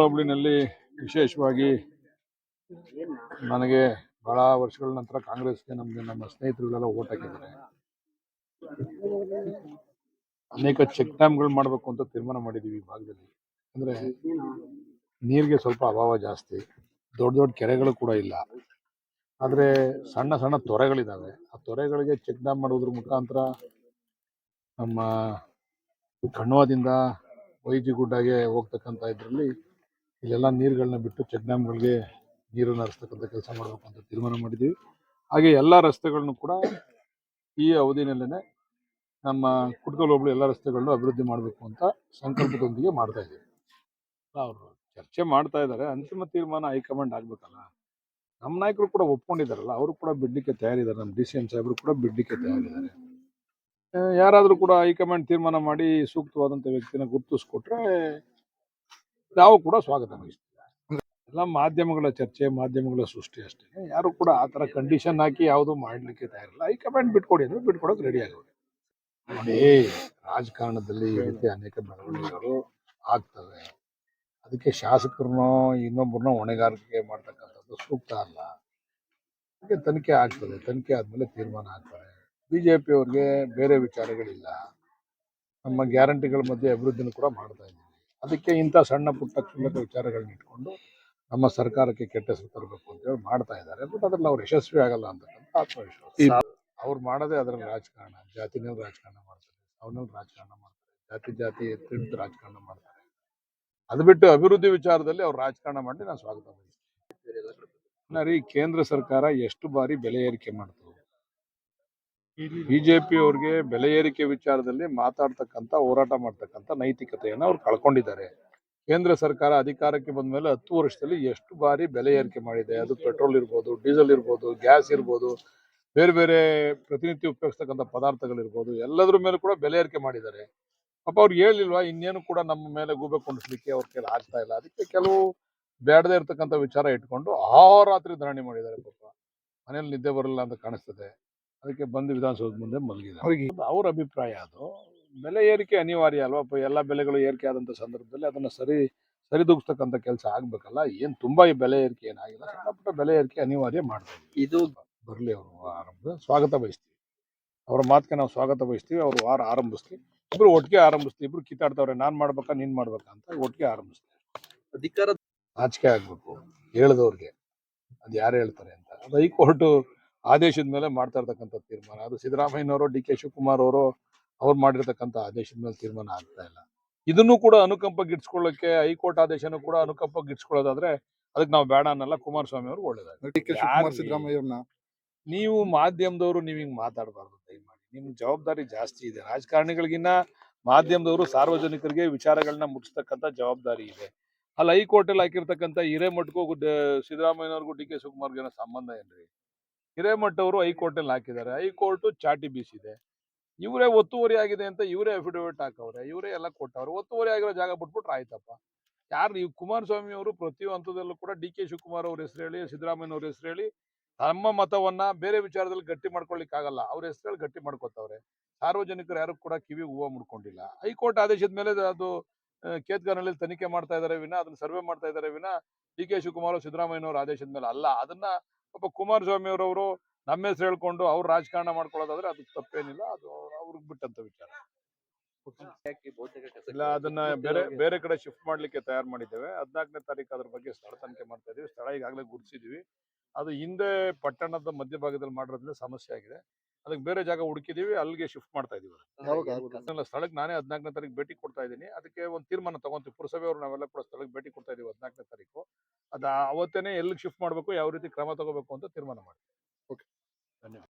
ಹೋಬಳಿನಲ್ಲಿ ವಿಶೇಷವಾಗಿ ನನಗೆ ಬಹಳ ವರ್ಷಗಳ ನಂತರ ಕಾಂಗ್ರೆಸ್ಗೆ ನಮಗೆ ನಮ್ಮ ಸ್ನೇಹಿತರುಗಳೆಲ್ಲ ಓಟ್ ಹಾಕಿದ್ದಾರೆ. ಅನೇಕ ಚೆಕ್ ಡ್ಯಾಮ್ಗಳು ಮಾಡಬೇಕು ಅಂತ ತೀರ್ಮಾನ ಮಾಡಿದ್ದೀವಿ ಈ ಭಾಗದಲ್ಲಿ. ಅಂದ್ರೆ ನೀರಿಗೆ ಸ್ವಲ್ಪ ಅಭಾವ ಜಾಸ್ತಿ, ದೊಡ್ಡ ದೊಡ್ಡ ಕೆರೆಗಳು ಕೂಡ ಇಲ್ಲ. ಆದರೆ ಸಣ್ಣ ಸಣ್ಣ ತೊರೆಗಳಿದ್ದಾವೆ ಆ ತೊರೆಗಳಿಗೆ ಚೆಕ್ ಡ್ಯಾಮ್ ಮಾಡೋದ್ರ ಮುಖಾಂತರ ನಮ್ಮ ಕಣ್ವಾದಿಂದ ವೈಜಿಗುಡ್ಡಗೆ ಹೋಗ್ತಕ್ಕಂಥ ಇದರಲ್ಲಿ ಇಲ್ಲೆಲ್ಲ ನೀರುಗಳನ್ನ ಬಿಟ್ಟು ಚೆಕ್ ಡ್ಯಾಮ್ಗಳಿಗೆ ನೀರನ್ನು ಹರಿಸ್ತಕ್ಕಂಥ ಕೆಲಸ ಮಾಡಬೇಕು ಅಂತ ತೀರ್ಮಾನ ಮಾಡಿದ್ದೀವಿ. ಹಾಗೆ ಎಲ್ಲ ರಸ್ತೆಗಳನ್ನು ಕೂಡ ಈ ಅವಧಿನಲ್ಲೇ ನಮ್ಮ ಕುಟ್ಕಲ್ ಹೋಬಳಿ ಎಲ್ಲ ರಸ್ತೆಗಳನ್ನು ಅಭಿವೃದ್ಧಿ ಮಾಡಬೇಕು ಅಂತ ಸಂಕಲ್ಪದೊಂದಿಗೆ ಮಾಡ್ತಾ ಇದ್ದೀವಿ. ಅವರು ಚರ್ಚೆ ಮಾಡ್ತಾ ಇದ್ದಾರೆ. ಅಂತಿಮ ತೀರ್ಮಾನ ಹೈಕಮಾಂಡ್ ಆಗಬೇಕಲ್ಲ. ನಮ್ಮ ನಾಯಕರು ಕೂಡ ಒಪ್ಕೊಂಡಿದ್ದಾರಲ್ಲ. ಅವರು ಕೂಡ ಬಿಡ್ಲಿಕ್ಕೆ ತಯಾರಿದ್ದಾರೆ. ನಮ್ಮ ಡಿ ಸಿ ಎಂ ಸಾಹೇಬರು ಕೂಡ ಬಿಡ್ಲಿಕ್ಕೆ ತಯಾರಿದ್ದಾರೆ. ಯಾರಾದರೂ ಕೂಡ ಹೈಕಮಾಂಡ್ ತೀರ್ಮಾನ ಮಾಡಿ ಸೂಕ್ತವಾದಂಥ ವ್ಯಕ್ತಿನ ಗುರುತಿಸ್ಕೊಟ್ರೆ ನಾವು ಕೂಡ ಸ್ವಾಗತ ಎಲ್ಲ ಮಾಧ್ಯಮಗಳ ಚರ್ಚೆ, ಮಾಧ್ಯಮಗಳ ಸೃಷ್ಟಿ ಅಷ್ಟೇ. ಯಾರು ಕೂಡ ಆ ಥರ ಕಂಡೀಷನ್ ಹಾಕಿ ಯಾವುದು ಮಾಡಲಿಕ್ಕೆ ತಯಾರಿಲ್ಲ. ಈ ಕಮೆಂಟ್ ಬಿಟ್ಕೊಡಿ ಅಂದ್ರೆ ಬಿಟ್ಕೊಡೋಕೆ ರೆಡಿ ಆಗೋದು. ನೋಡಿ, ರಾಜಕಾರಣದಲ್ಲಿ ಈ ರೀತಿ ಅನೇಕ ಬೆಳವಣಿಗೆಗಳು ಆಗ್ತವೆ. ಅದಕ್ಕೆ ಶಾಸಕರನ್ನೋ ಇನ್ನೊಬ್ಬರನ್ನೋ ಹೊಣೆಗಾರಿಕೆ ಮಾಡ್ತಕ್ಕಂಥದ್ದು ಸೂಕ್ತ ಅಲ್ಲ. ಅದಕ್ಕೆ ತನಿಖೆ ಆಗ್ತದೆ. ತನಿಖೆ ಆದಮೇಲೆ ತೀರ್ಮಾನ ಆಗ್ತದೆ. ಬಿಜೆಪಿ ಅವ್ರಿಗೆ ಬೇರೆ ವಿಚಾರಗಳಿಲ್ಲ. ನಮ್ಮ ಗ್ಯಾರಂಟಿಗಳ ಮಧ್ಯೆ ಅಭಿವೃದ್ಧಿನೂ ಕೂಡ ಮಾಡ್ತಾ ಇದ್ದೀವಿ. ಅದಕ್ಕೆ ಇಂಥ ಸಣ್ಣ ಪುಟ್ಟ ಕ್ಷುಲ್ಲಕ ವಿಚಾರಗಳನ್ನ ಇಟ್ಕೊಂಡು ನಮ್ಮ ಸರ್ಕಾರಕ್ಕೆ ಕೆಟ್ಟ ಹೆಸರು ತರಬೇಕು ಅಂತೇಳಿ ಮಾಡ್ತಾ ಇದ್ದಾರೆ. ಬಟ್ ಅದ್ರಲ್ಲಿ ಅವ್ರು ಯಶಸ್ವಿ ಆಗಲ್ಲ ಅಂತಕ್ಕಂಥ ಆತ್ಮವಿಶ್ವಾಸ. ಅವ್ರು ಮಾಡೋದೇ ಅದರಲ್ಲಿ ರಾಜಕಾರಣ ಜಾತಿನಲ್ಲಿ ರಾಜಕಾರಣ ಮಾಡ್ತಾರೆ ಅವನಲ್ಲಿ ರಾಜಕಾರಣ ಮಾಡ್ತಾರೆ ಜಾತಿ ಜಾತಿ ತಿಳಿದು ರಾಜಕಾರಣ ಮಾಡ್ತಾರೆ. ಅದು ಬಿಟ್ಟು ಅಭಿವೃದ್ಧಿ ವಿಚಾರದಲ್ಲಿ ಅವ್ರು ರಾಜಕಾರಣ ಮಾಡಿ ನಾನು ಸ್ವಾಗತ ಬಯಸ್ತೀನಿ ಈ ಕೇಂದ್ರ ಸರ್ಕಾರ ಎಷ್ಟು ಬಾರಿ ಬೆಲೆ ಏರಿಕೆ ಮಾಡ್ತು ಬಿಜೆಪಿ ಅವ್ರಿಗೆ ಬೆಲೆ ಏರಿಕೆ ವಿಚಾರದಲ್ಲಿ ಮಾತಾಡ್ತಕ್ಕಂಥ, ಹೋರಾಟ ಮಾಡ್ತಕ್ಕಂಥ ನೈತಿಕತೆಯನ್ನು ಅವ್ರು ಕಳ್ಕೊಂಡಿದ್ದಾರೆ. ಕೇಂದ್ರ ಸರ್ಕಾರ ಅಧಿಕಾರಕ್ಕೆ ಬಂದ ಮೇಲೆ ಹತ್ತು ವರ್ಷದಲ್ಲಿ ಎಷ್ಟು ಬಾರಿ ಬೆಲೆ ಏರಿಕೆ ಮಾಡಿದೆ. ಅದು ಪೆಟ್ರೋಲ್ ಇರ್ಬೋದು, ಡೀಸೆಲ್ ಇರ್ಬೋದು, ಗ್ಯಾಸ್ ಇರ್ಬೋದು, ಬೇರೆ ಬೇರೆ ಪ್ರತಿನಿತ್ಯ ಉಪಯೋಗಿಸ್ತಕ್ಕಂಥ ಪದಾರ್ಥಗಳಿರ್ಬೋದು, ಎಲ್ಲದ್ರ ಮೇಲೆ ಕೂಡ ಬೆಲೆ ಏರಿಕೆ ಮಾಡಿದ್ದಾರೆ. ಪಾಪ ಅವ್ರು ಹೇಳಿಲ್ವಾ, ಇನ್ನೇನು ಕೂಡ ನಮ್ಮ ಮೇಲೆ ಗೂಬೆ ಕೊಂಡಿಸ್ಲಿಕ್ಕೆ ಅವ್ರ ಕೈಲಿ ಆಗ್ತಾ ಇಲ್ಲ. ಅದಕ್ಕೆ ಕೆಲವು ಬೇಡದೇ ಇರ್ತಕ್ಕಂಥ ವಿಚಾರ ಇಟ್ಕೊಂಡು ಅಹೋರಾತ್ರಿ ಧರಣಿ ಮಾಡಿದ್ದಾರೆ ಪಾಪ. ಮನೇಲಿ ನಿದ್ದೆ ಬರಲ್ಲ ಅಂತ ಕಾಣಿಸ್ತದೆ. ಅದಕ್ಕೆ ಬಂದು ವಿಧಾನಸೌಧ ಮುಂದೆ ಮಲಗಿದೆ ಅವ್ರ ಅಭಿಪ್ರಾಯ ಅದು. ಬೆಲೆ ಏರಿಕೆ ಅನಿವಾರ್ಯ ಅಲ್ವಾ? ಎಲ್ಲ ಬೆಲೆಗಳು ಏರಿಕೆ ಆದಂಥ ಸಂದರ್ಭದಲ್ಲಿ ಅದನ್ನು ಸರಿ ಸರಿದೂಗಿಸ್ತಕ್ಕಂಥ ಕೆಲಸ ಆಗಬೇಕಲ್ಲ? ಏನು ತುಂಬಾ ಈ ಬೆಲೆ ಏರಿಕೆ ಏನಾಗಿಲ್ಲ. ಸಣ್ಣ ಪುಟ್ಟ ಬೆಲೆ ಏರಿಕೆ ಅನಿವಾರ್ಯ ಮಾಡ್ತೀವಿ ಇದು ಬರಲಿ ಅವರು ಆರಂಭ ಸ್ವಾಗತ ಬಯಸ್ತೀವಿ. ಅವರ ಮಾತಿಗೆ ನಾವು ಸ್ವಾಗತ ಬಯಸ್ತೀವಿ. ಅವ್ರು ವಾರ ಆರಂಭಿಸ್ತೀವಿ ಇಬ್ರು ಒಟ್ಟಿಗೆ ಆರಂಭಿಸ್ತೀವಿ ಇಬ್ರು ಕಿತ್ತಾಡ್ತವ್ರೆ ನಾನು ಮಾಡ್ಬೇಕಾ ನೀನು ಮಾಡ್ಬೇಕಾ ಅಂತ ಒಟ್ಟಿಗೆ ಆರಂಭಿಸ್ತೀವಿ ಅಧಿಕಾರ ನಾಚಿಕೆ ಆಗಬೇಕು. ಹೇಳಿದವ್ರಿಗೆ. ಅದು ಯಾರು ಹೇಳ್ತಾರೆ ಅಂತ. ಅದು ಹೈಕೋರ್ಟ್ ಆದೇಶದ ಮೇಲೆ ಮಾಡ್ತಾ ಇರ್ತಕ್ಕಂಥ ತೀರ್ಮಾನ. ಅದು ಸಿದ್ದರಾಮಯ್ಯನವರು ಡಿ ಕೆ ಶಿವಕುಮಾರ್ ಅವರು ಅವ್ರು ಮಾಡಿರ್ತಕ್ಕಂಥ ಆದೇಶದ ಮೇಲೆ ತೀರ್ಮಾನ ಆಗ್ತಾ ಇಲ್ಲ. ಇದನ್ನು ಕೂಡ ಅನುಕಂಪ ಗಿಡ್ಸ್ಕೊಳ್ಳೋಕೆ ಹೈಕೋರ್ಟ್ ಆದೇಶನೂ ಕೂಡ ಅನುಕಂಪ ಗಿಡ್ಸ್ಕೊಳ್ಳೋದಾದ್ರೆ ಅದಕ್ಕೆ ನಾವು ಬೇಡ ಅನ್ನಲ್ಲ. ಕುಮಾರಸ್ವಾಮಿ ಅವ್ರಿಗೆ ಒಳ್ಳೇದಾಗ? ಸಿದ್ದರಾಮಯ್ಯವ್ರನ್ನ? ನೀವು ಮಾಧ್ಯಮದವರು ನೀವು ಹಿಂಗ್ ಮಾತಾಡಬಾರ್ದು ದಯಮಾಡಿ. ನಿಮ್ಗೆ ಜವಾಬ್ದಾರಿ ಜಾಸ್ತಿ ಇದೆ. ರಾಜಕಾರಣಿಗಳಿಗಿನ್ನ ಮಾಧ್ಯಮದವರು ಸಾರ್ವಜನಿಕರಿಗೆ ವಿಚಾರಗಳನ್ನ ಮುಟ್ಟಿಸ್ತಕ್ಕಂಥ ಜವಾಬ್ದಾರಿ ಇದೆ. ಅಲ್ಲಿ ಹೈಕೋರ್ಟ್ ಅಲ್ಲಿ ಹಾಕಿರ್ತಕ್ಕಂಥ ಹಿರೇಮಠಗೂ ಸಿದ್ದರಾಮಯ್ಯವ್ರಿಗೂ ಡಿ ಕೆ ಶಿವಕುಮಾರ್ಗೆ ಏನೋ ಸಂಬಂಧ ಏನ್ರಿ? ಹಿರೇಮಠ ಅವರು ಹೈಕೋರ್ಟ್ ಅಲ್ಲಿ ಹಾಕಿದ್ದಾರೆ. ಹೈಕೋರ್ಟ್ ಚಾಟಿ ಬೀಸಿದೆ. ಇವರೇ ಒತ್ತುವರಿ ಆಗಿದೆ ಅಂತ ಇವರೇ ಅಫಿಡವಿಟ್ ಹಾಕವ್ರೆ, ಇವರೇ ಎಲ್ಲ ಕೊಟ್ಟವ್ರೆ. ಒತ್ತುವರಿ ಆಗಿರೋ ಜಾಗ ಬಿಟ್ಬಿಟ್ರೆ ಆಯ್ತಪ್ಪ. ಯಾರು ನೀವು ಕುಮಾರಸ್ವಾಮಿ ಅವರು ಪ್ರತಿ ಹಂತದಲ್ಲೂ ಕೂಡ ಡಿ ಕೆ ಶಿವಕುಮಾರ್ ಅವ್ರ ಹೆಸರು ಹೇಳಿ, ಸಿದ್ದರಾಮಯ್ಯ ಅವ್ರ ಹೆಸರು ಹೇಳಿ, ತಮ್ಮ ಮತವನ್ನ ಬೇರೆ ವಿಚಾರದಲ್ಲಿ ಗಟ್ಟಿ ಮಾಡ್ಕೊಳ್ಲಿಕ್ಕೆ ಆಗಲ್ಲ ಅವ್ರ ಹೆಸರಲ್ಲಿ ಗಟ್ಟಿ ಮಾಡ್ಕೊತವ್ರೆ. ಸಾರ್ವಜನಿಕರು ಯಾರು ಕೂಡ ಕಿವಿ ಹೂವು ಮುಡ್ಕೊಂಡಿಲ್ಲ. ಹೈಕೋರ್ಟ್ ಆದೇಶದ ಮೇಲೆ ಅದು ಕೇತ್ಗಾನಲ್ಲಿ ತನಿಖೆ ಮಾಡ್ತಾ ಇದ್ದಾರೆ ವಿನ, ಅದನ್ನ ಸರ್ವೆ ಮಾಡ್ತಾ ಇದ್ದಾರೆ ವಿನ, ಡಿ ಕೆ ಶಿವಕುಮಾರ್ ಸಿದ್ದರಾಮಯ್ಯನವರ ಆದೇಶದ ಮೇಲೆ ಅಲ್ಲ. ಅದನ್ನ ಪಾಪ ಕುಮಾರಸ್ವಾಮಿ ಅವರವರು ನಮ್ಮ ಹೆಸರು ಹೇಳ್ಕೊಂಡು ಅವ್ರು ರಾಜಕಾರಣ ಮಾಡ್ಕೊಳ್ಳೋದಾದ್ರೆ ಅದು ತಪ್ಪೇನಿಲ್ಲ. ಅದು ಅವ್ರಿಗೆ ಬಿಟ್ಟಂತ ವಿಚಾರ. ಇಲ್ಲ ಅದನ್ನ ಬೇರೆ ಬೇರೆ ಕಡೆ ಶಿಫ್ಟ್ ಮಾಡ್ಲಿಕ್ಕೆ ತಯಾರು ಮಾಡಿದ್ದೇವೆ. ಹದಿನಾಲ್ಕನೇ ತಾರೀಕು ಅದ್ರ ಬಗ್ಗೆ ಸ್ಥಳ ತನಿಖೆ ಮಾಡ್ತಾ ಇದೀವಿ. ಸ್ಥಳ ಈಗಾಗಲೇ ಗುರುತಿಸಿದೀವಿ ಅದು ಹಿಂದೆ ಪಟ್ಟಣದ ಮಧ್ಯಭಾಗದಲ್ಲಿ ಮಾಡಿರೋದ್ರಿಂದ ಸಮಸ್ಯೆ ಆಗಿದೆ. ಅದಕ್ಕೆ ಬೇರೆ ಜಾಗ ಹುಡುಕಿದೀವಿ ಅಲ್ಲಿಗೆ ಶಿಫ್ಟ್ ಮಾಡ್ತಾ ಇದೀವಿ? ಸ್ಥಳಕ್ಕೆ ನಾನೇ ಹದಿನಾಲ್ಕನೇ ತಾರೀಕು ಭೇಟಿ ಕೊಡ್ತಾ ಇದ್ದೀನಿ. ಅದಕ್ಕೆ ಒಂದು ತೀರ್ಮಾನ ತಗೊಂತೀವಿ. ಪುರಸಭೆಯವರು ನಾವೆಲ್ಲ ಕೂಡ ಸ್ಥಳಕ್ಕೆ ಭೇಟಿ ಕೊಡ್ತಾ ಇದೀವಿ ಹದಿನಾಲ್ಕನೇ ತಾರೀಕು. ಅದ ಅವತ್ತೇನೆ ಎಲ್ಲಿಗೆ ಶಿಫ್ಟ್ ಮಾಡಬೇಕು ಯಾವ ರೀತಿ ಕ್ರಮ ತಗೋಬೇಕು ಅಂತ ತೀರ್ಮಾನ ಮಾಡಿ ಧನ್ಯವಾದ.